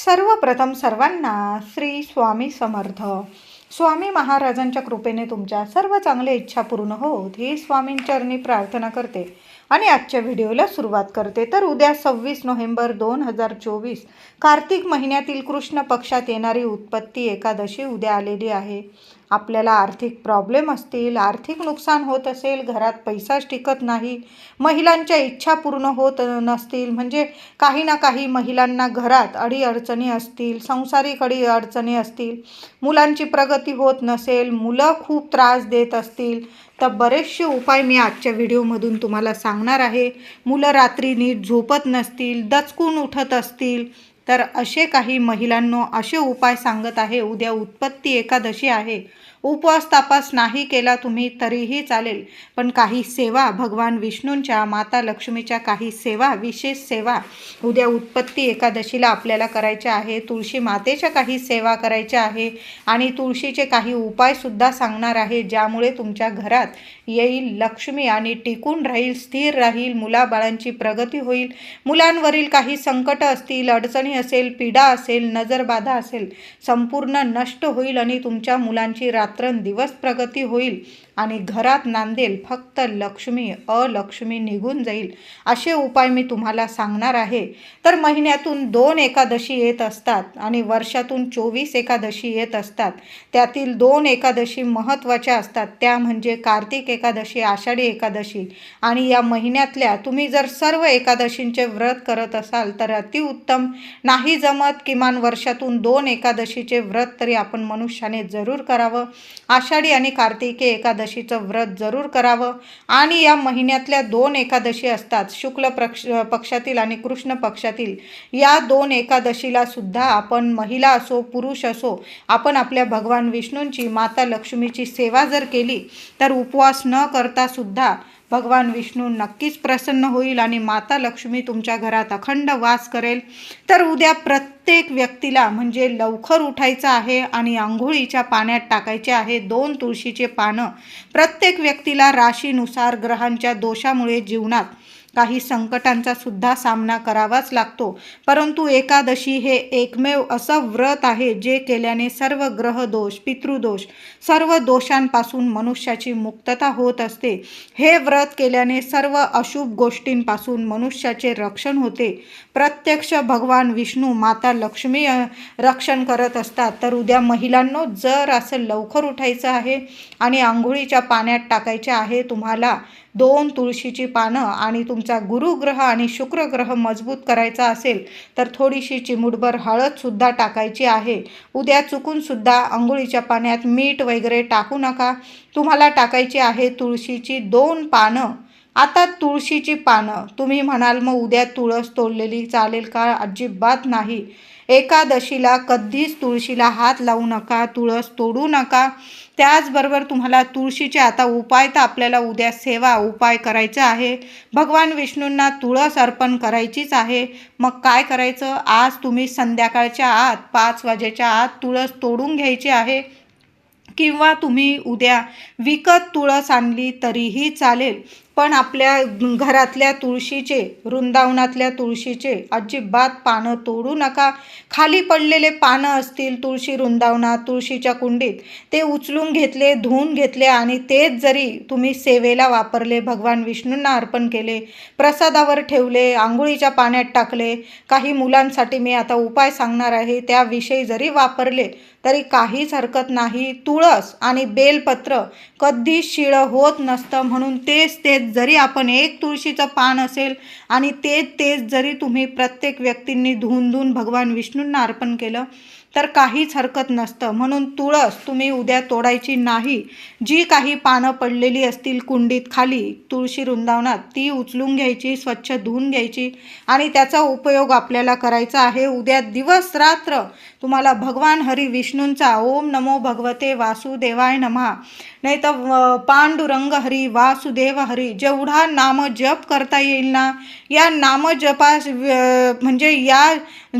सर्वप्रथम सर्वांना श्री स्वामी समर्थ. स्वामी महाराजांच्या कृपेने तुमच्या सर्व चांगल्या इच्छा पूर्ण होत ही स्वामींचरणी प्रार्थना करते आणि आजच्या व्हिडिओला सुरुवात करते. तर उद्या सव्वीस नोव्हेंबर दोन हजार चोवीस कार्तिक महिन्यातील कृष्ण पक्षात येणारी उत्पत्ती एकादशी उद्या आलेली आहे. आपल्याला आर्थिक प्रॉब्लेम असतील आर्थिक नुकसान होत असेल घरात पैसाच टिकत नाही महिलांच्या इच्छा पूर्ण होत नसतील म्हणजे काही ना काही महिलांना घरात अडीअडचणी असतील संसारिक अडीअडचणी असतील मुलांची प्रगती होत नसेल मुलं खूप त्रास देत असतील तर बरेचसे उपाय मी आजच्या व्हिडिओमधून तुम्हाला सांगणार आहे. मुलं रात्री नीट झोपत नसतील दचकून उठत असतील तर असे काही महिलांनो असे उपाय सांगत आहे. उद्या उत्पत्ती एकादशी आहे. उपवास तापास नाही केला तुम्ही तरीही चालेल. पण काही सेवा भगवान विष्णूंच्या माता लक्ष्मीच्या काही सेवा विशेष सेवा उद्या उत्पत्ती एकादशीला आपल्याला करायच्या आहे. तुळशी मातेच्या काही सेवा करायच्या आहे आणि तुळशीचे काही उपायसुद्धा सांगणार आहे ज्यामुळे तुमच्या घरात येईल लक्ष्मी आणि टिकून राहील स्थिर राहील मुलाबाळांची प्रगती होईल. मुलांवरील काही संकट असतील अडचणी असेल पीडा असेल नजरबाधा असेल संपूर्ण नष्ट होईल आणि तुमच्या मुलांची रात्रंदिवस प्रगती होईल. आणि घरात नांदेल फक्त लक्ष्मी अलक्ष्मी निघून जाईल असे उपाय मी तुम्हाला सांगणार आहे. तर महिन्यातून दोन एकादशी येत असतात आणि वर्षातून चोवीस एकादशी येत असतात. त्यातील दोन एकादशी महत्त्वाच्या असतात. त्या म्हणजे कार्तिक एकादशी आषाढी एकादशी. आणि या महिन्यातल्या तुम्ही जर सर्व एकादशींचे व्रत करत असाल तर अतिउत्तम. नाही जमत किमान वर्षातून दोन एकादशीचे व्रत तरी आपण मनुष्याने जरूर करावं. आषाढी आणि कार्तिकी एकादशीचं व्रत जरूर करावं. आणि या महिन्यातल्या दोन एकादशी असतात शुक्ल प्रक्ष पक्षातील आणि कृष्ण पक्षातील. या दोन एकादशीला सुद्धा आपण महिला असो पुरुष असो आपण आपल्या भगवान विष्णूंची माता लक्ष्मीची सेवा जर केली तर उपवास न करता सुद्धा भगवान विष्णू नक्कीच प्रसन्न होईल आणि माता लक्ष्मी तुमच्या घरात अखंड वास करेल. तर उद्या प्रत्येक व्यक्तीला म्हणजे लवकर उठायचं आहे आणि आंघोळीच्या पाण्यात टाकायचे आहे. दोन तुळशीचे पानं. प्रत्येक व्यक्तीला राशीनुसार ग्रहांच्या दोषामुळे जीवनात काही संकटांचा सुद्धा सामना करावाच लागतो. परंतु एकादशी हे एकमेव असं व्रत आहे जे केल्याने सर्व ग्रहदोष पितृदोष सर्व दोषांपासून मनुष्याची मुक्तता होत असते. हे व्रत केल्याने सर्व अशुभ गोष्टींपासून मनुष्याचे रक्षण होते. प्रत्यक्ष भगवान विष्णू माता लक्ष्मी रक्षण करत असतात. तर उद्या महिलांनो जर असं लवकर उठायचं आहे आणि आंघोळीच्या पाण्यात टाकायचे आहे तुम्हाला दोन तुळशीची पानं आणि तुमचा गुरुग्रह आणि शुक्रग्रह मजबूत करायचा असेल तर थोडीशी चिमुटभर हळदसुद्धा टाकायची आहे. उद्या चुकूनसुद्धा आंघोळीच्या पाण्यात मीठ वगैरे टाकू नका. तुम्हाला टाकायची आहे तुळशीची दोन पानं. आता तुळशीची पानं. तुम्ही म्हणाल मग उद्या तुळस तोडलेली चालेल का? अजिबात नाही. एकादशीला कधीच तुळशीला हात लावू नका तुळस तोडू नका. त्याचबरोबर तुम्हाला तुळशीचे आता उपाय तर आपल्याला उद्या सेवा उपाय करायचा आहे. भगवान विष्णूंना तुळस अर्पण करायचीच आहे. मग काय करायचं? आज तुम्ही संध्याकाळच्या आत पाच वाजेच्या आत तुळस तोडून घ्यायची आहे. किंवा तुम्ही उद्या विकत तुळस आणली तरीही चालेल. पण आपल्या घरातल्या तुळशीचे वृंदावनातल्या तुळशीचे अजिबात पानं तोडू नका. खाली पडलेले पानं असतील तुळशी वृंदावनात तुळशीच्या कुंडीत. ते उचलून घेतले धुवून घेतले आणि तेच जरी तुम्ही सेवेला वापरले भगवान विष्णूंना अर्पण केले प्रसादावर ठेवले आंघोळीच्या पाण्यात टाकले काही मुलांसाठी मी आता उपाय सांगणार आहे त्याविषयी जरी वापरले तरी काहीच हरकत नाही. तुळस आणि बेलपत्र कधी शिळं होत नसतं म्हणून तेच तेच जरी आपण एक तुळशीचं पान असेल आणि तेच तेच जरी तुम्ही प्रत्येक व्यक्तींनी धुवून धुवून भगवान विष्णूंना अर्पण केलं तर काहीच हरकत नसतं. म्हणून तुळस तुम्ही उद्या तोडायची नाही. जी काही पानं पडलेली असतील कुंडीत खाली तुळशी वृंदावनात ती उचलून घ्यायची स्वच्छ धुवून घ्यायची आणि त्याचा उपयोग आपल्याला करायचा आहे. उद्या दिवस रात्र तुम्हाला भगवान हरी विष्णूंचा ओम नमो भगवते वासुदेवाय नमः नाही तर पांडुरंग हरी वासुदेव हरी जेवढा नाम जप करता येईल ना या नामजपा म्हणजे या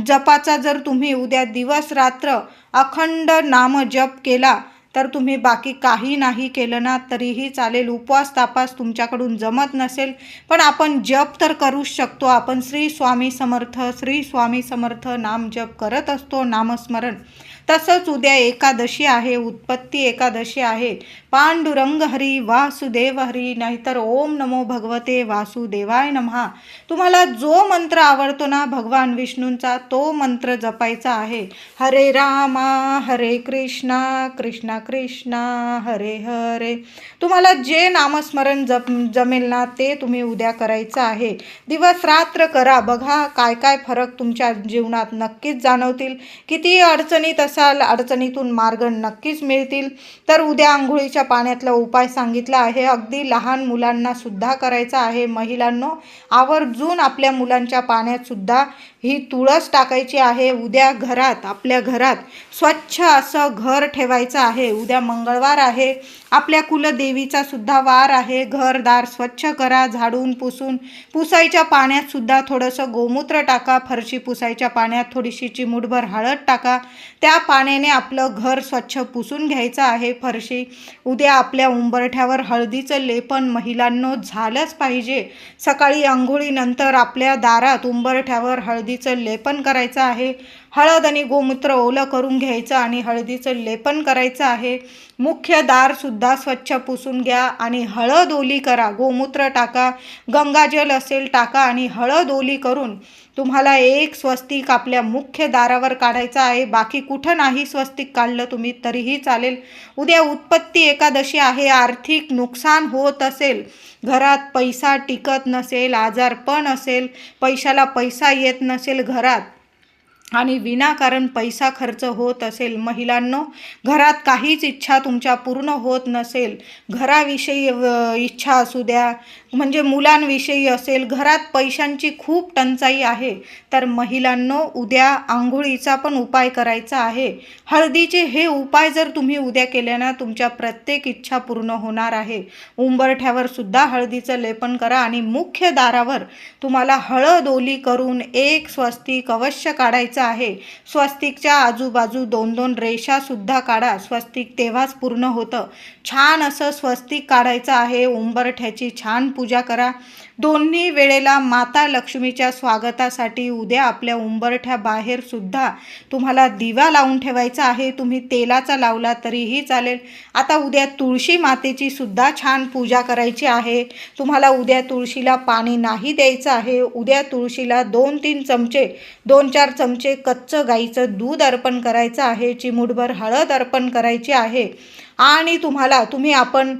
जपाचा जर तुम्ही उद्या दिवस रात्र अखंड नाम जप केला तर तुम्ही बाकी काही नाही केलं ना तरीही चालेल. उपवास तापास तुमच्याकडून जमत नसेल पण आपण जप तर करूच शकतो. आपण श्री स्वामी समर्थ श्री स्वामी समर्थ नाम जप करत असतो. नामस्मरण. तसंच उद्या एकादशी आहे उत्पत्ती एकादशी आहे. पांडुरंग हरी वासुदेव हरी नाहीतर ओम नमो भगवते वासुदेवाय नमहा. तुम्हाला जो मंत्र आवडतो ना भगवान विष्णूंचा तो मंत्र जपायचा आहे. हरे रामा हरे कृष्णा कृष्णा कृष्णा हरे हरे. तुम्हाला जे नामस्मरण जप जमेल ना ते तुम्ही उद्या करायचं आहे. दिवस रात्र करा. बघा काय काय फरक तुमच्या जीवनात नक्कीच जाणवतील. किती अडचणीत असाल अडचणीतून मार्ग नक्कीच मिळतील. तर उद्या आंघोळीच्या पाण्यातला उपाय सांगितला आहे. अगदी लहान मुलांना सुद्धा करायचा आहे. महिलांनो आवर्जून आपल्या मुलांच्या पाण्यात सुद्धा ही तुळस टाकायची आहे. उद्या घरात आपल्या घरात स्वच्छ असं घर ठेवायचं आहे. उद्या मंगळवार आहे. आपल्या कुलदेवीचा सुद्धा वार आहे. घरदार स्वच्छ करा झाडून पुसून. पुसायच्या पाण्यात सुद्धा थोडंसं गोमूत्र टाका. फरशी पुसायच्या पाण्यात थोडीशी चिमूटभर हळद टाका. त्या पाण्याने आपलं घर स्वच्छ पुसून घ्यायचं आहे. फरशी उद्या आपल्या उंबरठ्यावर हळदीचं लेपन महिलांनो झालंच पाहिजे. सकाळी आंघोळीनंतर आपल्या दारात उंबरठ्यावर हळदीचं लेपन करायचं आहे. हळद आणि गोमूत्र ओलं करून घ्यायचं आणि हळदीचं लेपन करायचं आहे. मुख्य दारसुद्धा स्वच्छ पुसून घ्या आणि हळद ओली करा. गोमूत्र टाका. गंगाजल असेल टाका आणि हळद ओली करून तुम्हाला एक स्वस्तिक आपल्या मुख्य दारावर काढायचं आहे. बाकी कुठं नाही स्वस्तिक काढलं तुम्ही तरीही चालेल. उद्या उत्पत्ती एकादशी आहे. आर्थिक नुकसान होत असेल. घरात पैसा टिकत नसेल आजारपण असेल पैशाला पैसा येत नसेल घरात आणि विनाकारण पैसा खर्च होत असेल महिलांनो घरात काहीच इच्छा तुमच्या पूर्ण होत नसेल घराविषयी इच्छा असू द्या म्हणजे मुलांविषयी असेल घरात पैशांची खूप टंचाई आहे तर महिलांनो उद्या आंघोळीचा पण उपाय करायचा आहे. हळदीचे हे उपाय जर तुम्ही उद्या केले ना तुमच्या प्रत्येक इच्छा पूर्ण होणार आहे. उंबरठ्यावर सुद्धा हळदीचं लेपन करा आणि मुख्य दारावर तुम्हाला हळद ओली करून एक स्वस्तिक अवश्य काढायचं आहे. स्वस्तिकच्या आजूबाजू दोन दोन रेषा सुद्धा काढा. स्वस्तिक तेव्हाच पूर्ण होतं. छान असं स्वस्तिक काढायचं आहे. उंबरठ्याची छान पूजा करा. दोन्ही वेळेला माता लक्ष्मीच्या स्वागतासाठी उद्या आपल्या उंबरठ्या बाहेर सुद्धा तुम्हाला दिवा लावून ठेवायचा आहे. तुम्ही तेलाचा लावला तरीही चालेल. आता उद्या तुळशी मातेची सुद्धा छान पूजा करायची आहे. तुम्हाला उद्या तुळशीला पाणी नाही द्यायचं आहे. उद्या तुळशीला दोन तीन चमचे दोन चार चमचे कच्चं गाईचं दूध अर्पण करायचं आहे. चिमूटभर हळद अर्पण करायची आहे. आणि तुम्हाला तुम्ही आपण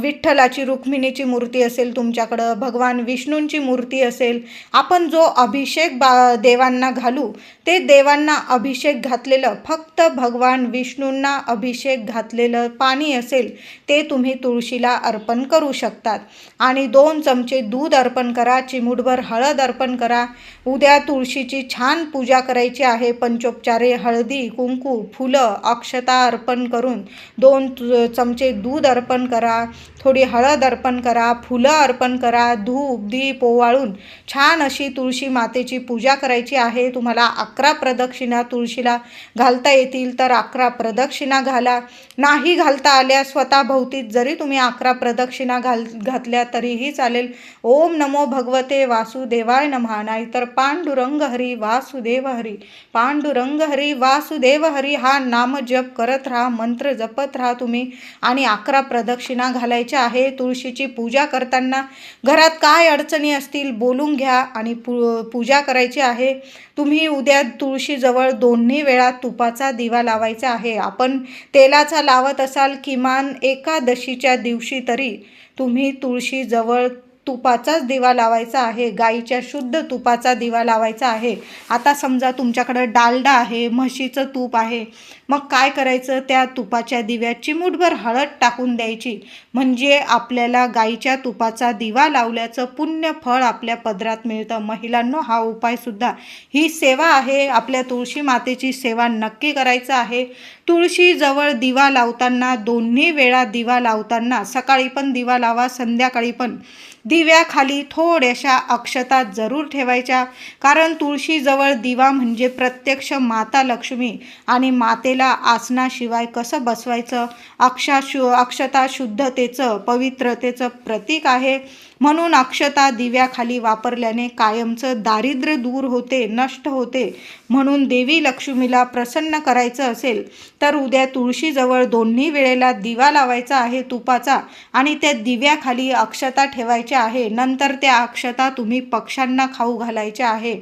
विठ्ठलाची रुक्मिणीची मूर्ती असेल तुमच्याकडं भगवान विष्णूंची मूर्ती असेल आपण जो अभिषेक बा देवांना घालू ते देवांना अभिषेक घातलेलं फक्त भगवान विष्णूंना अभिषेक घातलेलं पाणी असेल ते तुम्ही तुळशीला अर्पण करू शकतात. आणि दोन चमचे दूध अर्पण करा चिमूटभर हळद अर्पण करा. उद्या तुळशीची छान पूजा करायची आहे पंचोपचारे हळदी कुंकू फुलं अक्षता अर्पण करून दोन दोन चमचे दूध अर्पण करा थोडी हळद अर्पण करा फुलं अर्पण करा धूप दीप ओवाळून. छान अशी तुळशी मातेची पूजा करायची आहे. तुम्हाला अकरा प्रदक्षिणा तुळशीला घालता येतील तर अकरा प्रदक्षिणा घाला. नाही घालता आल्या स्वतःभोवतीत जरी तुम्ही अकरा प्रदक्षिणा घाल घातल्या तरीही चालेल. ओम नमो भगवते वासुदेवाय नमः नाहीतर पांडुरंग हरी वासुदेव हरी. पांडुरंग हरी वासुदेव हरी हा नाम जप करत राहा मंत्र जपत राहा. तुम्ही. आणि अकरा प्रदक्षिणा घालायच्या आहे. तुळशीची पूजा करताना घरात काय अडचणी असतील बोलून घ्या आणि पू पूजा करायची आहे. तुम्ही उद्या तुळशीजवळ दोन्ही वेळा तुपाचा दिवा लावायचा आहे. आपण तेलाचा लावत असाल किमान एकादशीच्या दिवशी तरी तुम्ही तुळशीजवळ तुपाचाच दिवा लावायचा आहे गाईच्या शुद्ध तुपाचा दिवा लावायचा आहे. आता समजा तुमच्याकडं डालडा आहे म्हशीचं तूप आहे मग काय करायचं? त्या तुपाच्या दिव्याची चिमूटभर हळद टाकून द्यायची. म्हणजे आपल्याला गाईच्या तुपाचा दिवा लावल्याचं पुण्य फळ आपल्या पदरात मिळतं. महिलांनो हा उपायसुद्धा ही सेवा आहे आपल्या तुळशी मातेची सेवा नक्की करायचं आहे. तुळशीजवळ दिवा लावताना दोन्ही वेळा दिवा लावताना सकाळी पण दिवा लावा संध्याकाळी पण. दिव्याखाली थोड्याशा अक्षता जरूर ठेवायच्या. कारण तुळशीजवळ दिवा म्हणजे प्रत्यक्ष माता लक्ष्मी आणि मातेला आसनाशिवाय कसं बसवायचं? अक्षा शु अक्षता शुद्धतेचं पवित्रतेचं प्रतीक आहे. म्हणून अक्षता दिव्याखाली वापरल्याने कायमचं दारिद्र्य दूर होते नष्ट होते. म्हणून देवी लक्ष्मीला प्रसन्न करायचं असेल तर उद्या तुळशीजवळ दोन्ही वेळेला दिवा लावायचा आहे तुपाचा आणि त्या दिव्याखाली अक्षता ठेवायच्या आहे. नंतर त्या अक्षता तुम्ही पक्ष्यांना खाऊ घालायच्या आहे.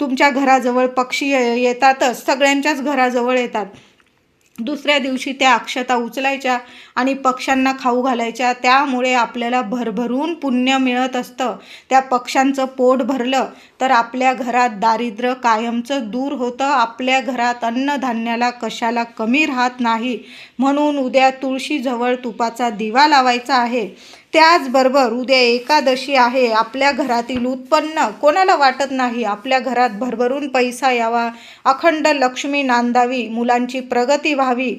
तुमच्या घराजवळ पक्षी ये- येतातच सगळ्यांच्याच घराजवळ येतात. दुसऱ्या दिवशी त्या अक्षता उचलायच्या आणि पक्ष्यांना खाऊ घालायच्या. त्यामुळे आपल्याला भरभरून पुण्य मिळत असतं. त्या पक्ष्यांचं पोट भरलं तर आपल्या घरात दारिद्र्य कायमचं दूर होतं. आपल्या घरात अन्नधान्याला कशाला कमी राहत नाही. म्हणून उद्या तुळशीजवळ तुपाचा दिवा लावायचा आहे. त्याचबरोबर उद्या एकादशी आहे. आपल्या घरातील उत्पन्न कोणाला वाटत नाही? आपल्या घरात भरभरून पैसा यावा. अखंड लक्ष्मी नांदावी. मुलांची प्रगती व्हावी.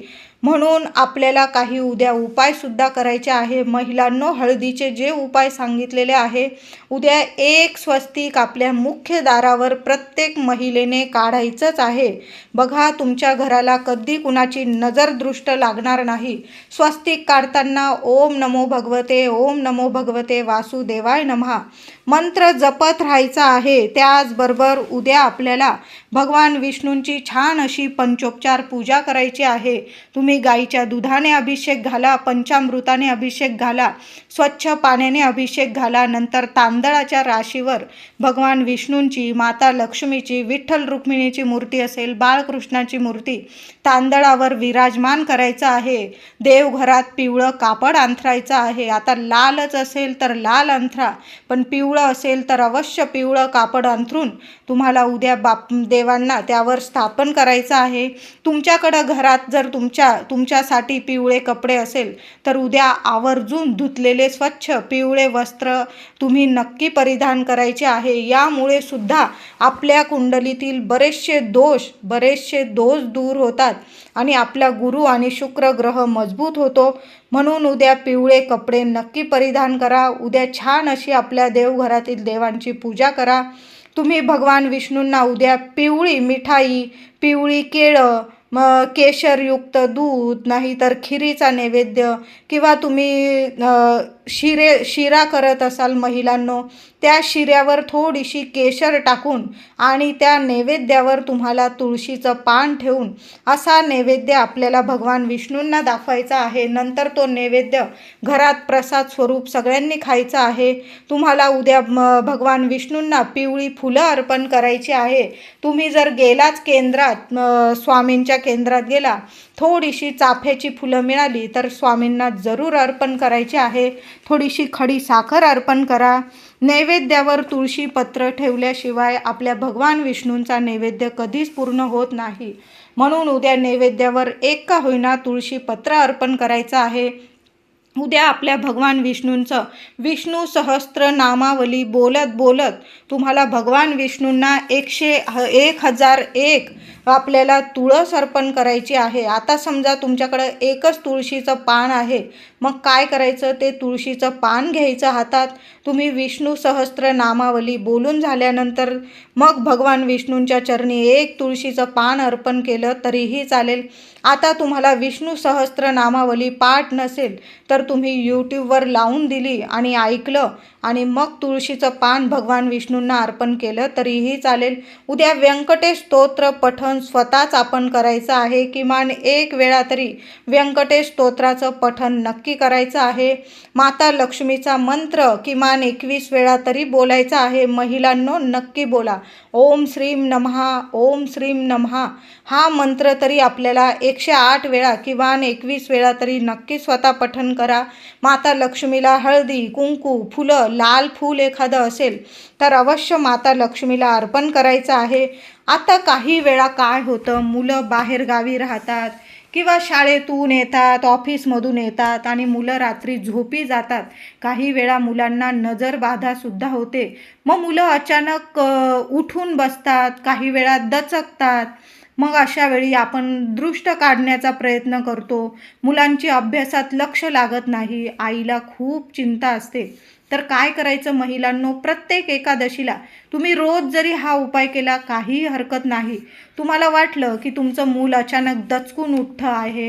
म्हणून आपल्याला काही उद्या उपायसुद्धा करायचे आहे. महिलांनो हळदीचे जे उपाय सांगितलेले आहे उद्या एक स्वस्तिक आपल्या मुख्य दारावर प्रत्येक महिलेने काढायचंच आहे. बघा तुमच्या घराला कधी कुणाची नजरदृष्ट लागणार नाही. स्वस्तिक काढताना ओम नमो भगवते ओम नमो भगवते वासुदेवाय नमहा. मंत्र जपत राहायचा आहे. त्याचबरोबर उद्या आपल्याला भगवान विष्णूंची छान अशी पंचोपचार पूजा करायची आहे. तुम्ही गाईच्या दुधाने अभिषेक घाला पंचामृताने अभिषेक घाला स्वच्छ पाण्याने अभिषेक घाला नंतर तांदळाच्या राशीवर भगवान विष्णूंची माता लक्ष्मीची विठ्ठल रुक्मिणीची मूर्ती असेल बाळकृष्णाची मूर्ती तांदळावर विराजमान करायचं आहे. देवघरात पिवळं कापड अंथरायचं आहे. आता लालच असेल तर लाल अंथरा पण पिवळं असेल तर अवश्य पिवळं कापड अंथरून तुम्हाला उद्या बाप देवांना त्यावर स्थापन करायचं आहे. तुमच्याकडं घरात जर तुमच्या तुमच्यासाठी पिवळे कपडे असेल तर उद्या आवर्जून धुतलेले स्वच्छ पिवळे वस्त्र तुम्ही नक्की परिधान करायचे आहे. यामुळे सुद्धा आपल्या कुंडलीतील बरेचसे दोष बरेचसे दोष दूर होतात. आणि आपला गुरु आणि शुक्र ग्रह मजबूत होतो. म्हणून उद्या पिवळे कपडे नक्की परिधान करा. उद्या छान अशी आपल्या देवघरातील देवांची पूजा करा. तुम्ही भगवान विष्णूंना उद्या पिवळी मिठाई पिवळी केळं मग केशरयुक्त दूध नाहीतर खिरीचा नैवेद्य किंवा तुम्ही शिरे शिरा करत असाल महिलांनो त्या शिऱ्यावर थोडीशी केशर टाकून आणि त्या नैवेद्यावर तुम्हाला तुळशीचं पान ठेवून असा नैवेद्य आपल्याला भगवान विष्णूंना दाखवायचा आहे. नंतर तो नैवेद्य घरात प्रसाद स्वरूप सगळ्यांनी खायचा आहे. तुम्हाला उद्या म, भगवान विष्णूंना पिवळी फुलं अर्पण करायची आहे. तुम्ही जर गेलाच केंद्रात स्वामींच्या केंद्रात गेला. थोडीशी चाफ्याची फुलं मिळाली तर स्वामींना जरूर अर्पण करायची आहे. थोडीशी खडी साखर अर्पण करा. नैवेद्यावर तुळशी पत्र ठेवल्याशिवाय आपल्या भगवान विष्णूंचा नैवेद्य कधीच पूर्ण होत नाही. म्हणून उद्या नैवेद्यावर एक का होईना तुळशी पत्र अर्पण करायचं आहे. उद्या आपल्या भगवान विष्णूंचं विष्णू सहस्त्र नामावली बोलत बोलत तुम्हाला भगवान विष्णूंना एकशे ह एक हजार एक आपल्याला तुळस अर्पण करायची आहे. आता समजा तुमच्याकडं एकच तुळशीचं पान आहे. मग काय करायचं? ते तुळशीचं पान घ्यायचं हातात. तुम्ही विष्णू सहस्त्र नामावली बोलून झाल्यानंतर मग भगवान विष्णूंच्या चरणी एक तुळशीचं पान अर्पण केलं तरीही चालेल. आता तुम्हाला विष्णू सहस्त्र नामावली पाठ नसेल तर तुम्ही यूट्यूबवर लावून दिली आणि ऐकलं. आणि मग तुळशीचं पान भगवान विष्णूंना अर्पण केलं तरीही चालेल. उद्या व्यंकटेश स्तोत्र पठण स्वतःच आपण करायचं आहे. किमान एक वेळा तरी व्यंकटेश स्तोत्राचं पठण नक्की करायचं आहे. माता लक्ष्मीचा मंत्र किमान एकवीस वेळा तरी बोलायचा आहे. महिलांनो नक्की बोला. ओम श्रीम नमहा ओम श्रीम नमहा. हा मंत्र तरी आपल्याला एकशे आठ वेळा किमान एकवीस वेळा तरी नक्की स्वतः पठण करा. माता लक्ष्मीला हळदी कुंकू फुलं लाल फूल एखादं असेल तर अवश्य माता लक्ष्मीला अर्पण करायचं आहे. आता काही वेळा काय होतं? मुलं बाहेरगावी राहतात किंवा शाळेतून येतात ऑफिसमधून येतात आणि मुलं रात्री झोपी जातात. काही वेळा मुलांना नजरबाधासुद्धा होते. मग मुलं अचानक उठून बसतात काही वेळा दचकतात. मग अशा वेळी आपण दृष्ट काढण्याचा प्रयत्न करतो. मुलांची अभ्यासात लक्ष लागत नाही. आईला खूप चिंता असते. तर काय करायचं महिलांनो? प्रत्येक एकादशीला तुम्ही रोज जरी हा उपाय केला काही हरकत नाही. तुम्हाला वाटलं की तुमचं मूल अचानक दचकून उठ्ठं आहे.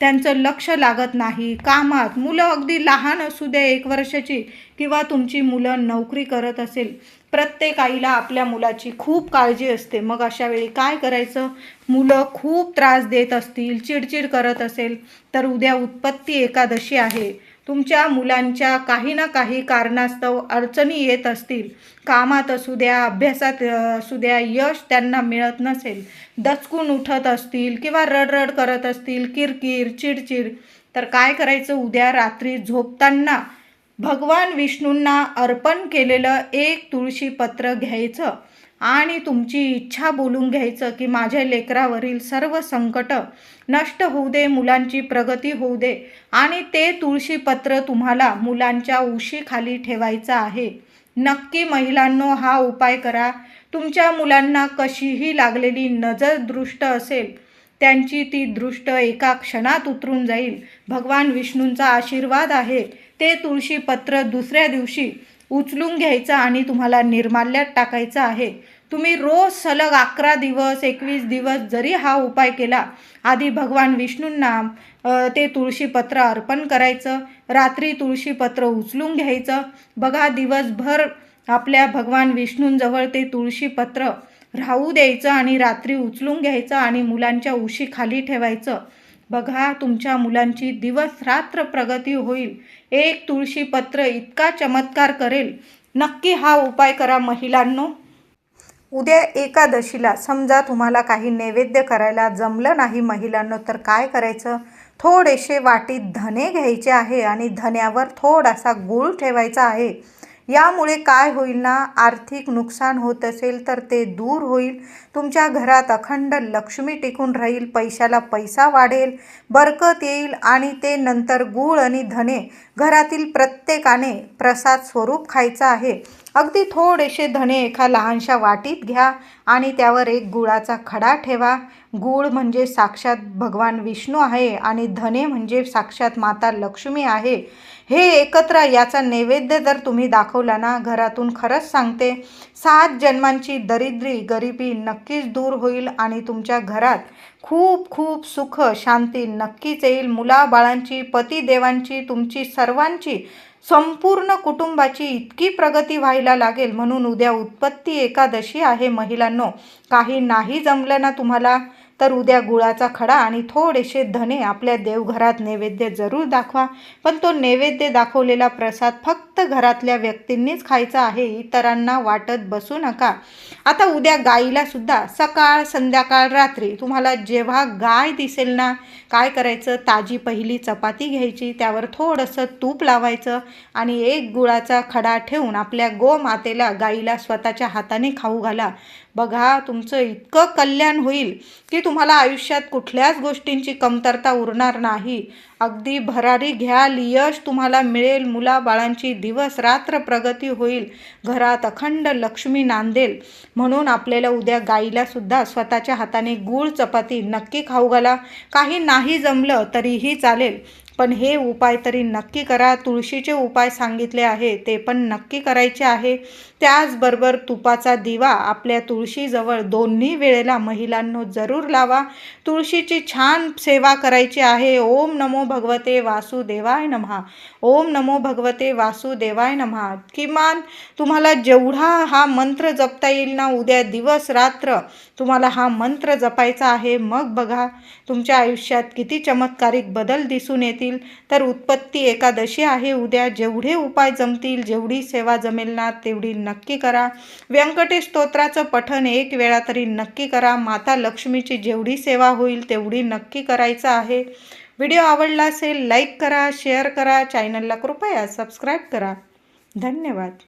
त्यांचं लक्ष लागत नाही. कामात मुलं अगदी लहान असू द्या एक वर्षाची किंवा तुमची मुलं नोकरी करत असेल प्रत्येक आईला आपल्या मुलाची खूप काळजी असते. मग अशा वेळी काय करायचं? मुलं खूप त्रास देत असतील चिडचिड करत असेल तर उद्या उत्पत्ती एकादशी आहे. तुमच्या मुलांच्या काही ना काही कारणास्तव अडचणी येत असतील. कामात असू द्या अभ्यासात असू द्या यश त्यांना मिळत नसेल. दचकून उठत असतील किंवा रडरड करत असतील किरकिर चिडचिड. तर काय करायचं उद्या रात्री झोपताना? भगवान विष्णूंना अर्पण केलेलं एक तुळशी पत्र घ्यायचं आणि तुमची इच्छा बोलून घ्यायचं की माझ्या लेकरावरील सर्व संकट नष्ट होऊ दे मुलांची प्रगती होऊ दे. आणि ते तुळशीपत्र तुम्हाला मुलांच्या उशीखाली ठेवायचं आहे. नक्की महिलांनो हा उपाय करा. तुमच्या मुलांना कशीही लागलेली नजर दृष्ट असेल त्यांची ती दृष्ट एका क्षणात उतरून जाईल. भगवान विष्णूंचा आशीर्वाद आहे. ते तुळशीपत्र दुसऱ्या दिवशी उचलून घ्यायचं आणि तुम्हाला निर्माल्यात टाकायचं आहे. तुम्ही रोज सलग अकरा दिवस एकवीस दिवस जरी हा उपाय केला आधी भगवान विष्णूंना ते तुळशीपत्र अर्पण करायचं रात्री तुळशीपत्र उचलून घ्यायचं बघा दिवसभर आपल्या भगवान विष्णूंजवळ ते तुळशीपत्र राहू द्यायचं आणि रात्री उचलून घ्यायचं आणि मुलांच्या उशी खाली ठेवायचं. बघा तुमच्या मुलांची दिवस रात्र प्रगती होईल. एक तुळशीपत्र इतका चमत्कार करेल. नक्की हा उपाय करा महिलांनो. उद्या एकादशीला समजा तुम्हाला काही नैवेद्य करायला जमलं नाही महिलांनो तर काय करायचं? थोडेसे वाटीत धने घ्यायचे आहे आणि धन्यावर थोडासा गूळ ठेवायचा आहे. यामुळे काय होईल ना? आर्थिक नुकसान होत असेल तर ते दूर होईल. तुमच्या घरात अखंड लक्ष्मी टिकून राहील पैशाला पैसा वाढेल बरकत येईल आणि ते नंतर गूळ आणि धने घरातील प्रत्येकाने प्रसाद स्वरूप खायचं आहे. अगदी थोडेसे धने एका लहानशा वाटीत घ्या आणि त्यावर एक गुळाचा खडा ठेवा. गूळ म्हणजे साक्षात भगवान विष्णू आहे आणि धने म्हणजे साक्षात माता लक्ष्मी आहे. हे एकत्र याचा नैवेद्य जर तुम्ही दाखवला ना घरातून खरंच सांगते सात जन्मांची दरिद्री गरिबी नक्कीच दूर होईल आणि तुमच्या घरात खूप खूप सुख शांती नक्कीच येईल. मुलाबाळांची पतिदेवांची तुमची सर्वांची संपूर्ण कुटुंबाची इतकी प्रगती व्हायला लागेल. म्हणून उद्या उत्पत्ती एकादशी आहे महिलांनो. काही नाही जमलं ना तुम्हाला. तर उद्या गुळाचा खडा आणि थोडेसे धने आपल्या देवघरात नैवेद्य जरूर दाखवा. पण तो नैवेद्य दाखवलेला प्रसाद फक्त घरातल्या व्यक्तींनीच खायचा आहे इतरांना वाटत बसू नका. आता उद्या गाईला सुद्धा सकाळ संध्याकाळ रात्री तुम्हाला जेव्हा गाय दिसेल ना काय करायचं? ताजी पहिली चपाती घ्यायची त्यावर थोडंसं तूप लावायचं आणि एक गुळाचा खडा ठेवून आपल्या गोमातेला गाईला स्वतःच्या हाताने खाऊ घाला. बघा तुमचं इतकं कल्याण होईल की तुम्हाला आयुष्यात कुठल्याच गोष्टींची कमतरता उरणार नाही. अगदी भरारी घ्याल यश तुम्हाला मिळेल मुलाबाळांची दिवस रात्र प्रगती होईल. घरात अखंड लक्ष्मी नांदेल. म्हणून आपल्याला उद्या गाईलासुद्धा स्वतःच्या हाताने गूळ चपाती नक्की खाऊ घाला. काही नाही जमलं तरीही चालेल. पण हे उपाय तरी नक्की करा. तुळशीचे उपाय सांगितले आहे ते पण नक्की करायचे आहे. त्याचबरोबर तुपाचा दिवा आपल्या तुळशीजवळ दोन्ही वेळेला महिलांनो जरूर लावा. तुळशीची छान सेवा करायची आहे. ओम नमो भगवते वासुदेवाय नमहा. ओम नमो भगवते वासुदेवाय नमहा. किमान तुम्हाला जेवढा हा मंत्र जपता येईल ना उद्या दिवस रात्र तुम्हाला हा मंत्र जपायचा आहे मग बघा. तुमच्या आयुष्यात किती चमत्कारिक बदल दिसून येतील. तर उत्पत्ती एकादशी आहे उद्या. जेवढे उपाय जमतील जेवढी सेवा जमेल ना तेवढी नक्की करा. व्यंकटेश स्तोत्राचं पठण एक वेळा तरी नक्की करा. माता लक्ष्मीची जेवढी सेवा होईल तेवढी नक्की करायचं आहे. व्हिडिओ आवडला असेल लाईक करा शेअर करा. चॅनलला कृपया सबस्क्राईब करा. धन्यवाद.